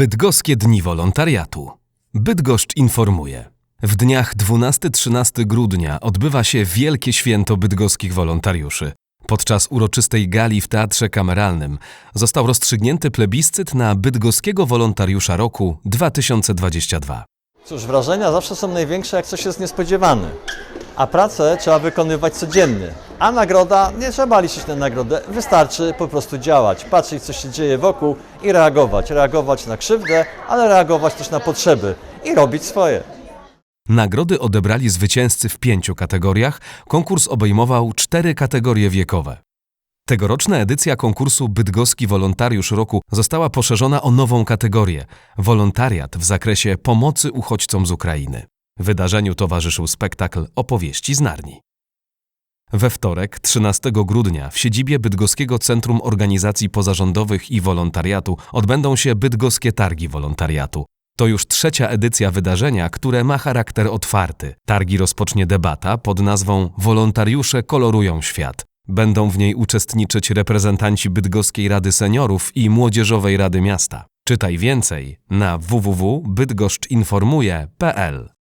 Bydgoskie Dni Wolontariatu. Bydgoszcz informuje. W dniach 12-13 grudnia odbywa się Wielkie Święto Bydgoskich Wolontariuszy. Podczas uroczystej gali w Teatrze Kameralnym został rozstrzygnięty plebiscyt na Bydgoskiego Wolontariusza Roku 2022. Cóż, wrażenia zawsze są największe, jak coś jest niespodziewane. A pracę trzeba wykonywać codziennie. A nagroda, nie trzeba liczyć na nagrodę, wystarczy po prostu działać, patrzeć co się dzieje wokół i reagować. Reagować na krzywdę, ale reagować też na potrzeby i robić swoje. Nagrody odebrali zwycięzcy w pięciu kategoriach. Konkurs obejmował cztery kategorie wiekowe. Tegoroczna edycja konkursu Bydgoski Wolontariusz Roku została poszerzona o nową kategorię wolontariat w zakresie pomocy uchodźcom z Ukrainy. Wydarzeniu towarzyszył spektakl opowieści z Narni. We wtorek, 13 grudnia, w siedzibie Bydgoskiego Centrum Organizacji Pozarządowych i Wolontariatu odbędą się Bydgoskie Targi Wolontariatu. To już trzecia edycja wydarzenia, które ma charakter otwarty. Targi rozpocznie debata pod nazwą Wolontariusze kolorują świat. Będą w niej uczestniczyć reprezentanci Bydgoskiej Rady Seniorów i Młodzieżowej Rady Miasta. Czytaj więcej na www.bydgoszczynformuje.pl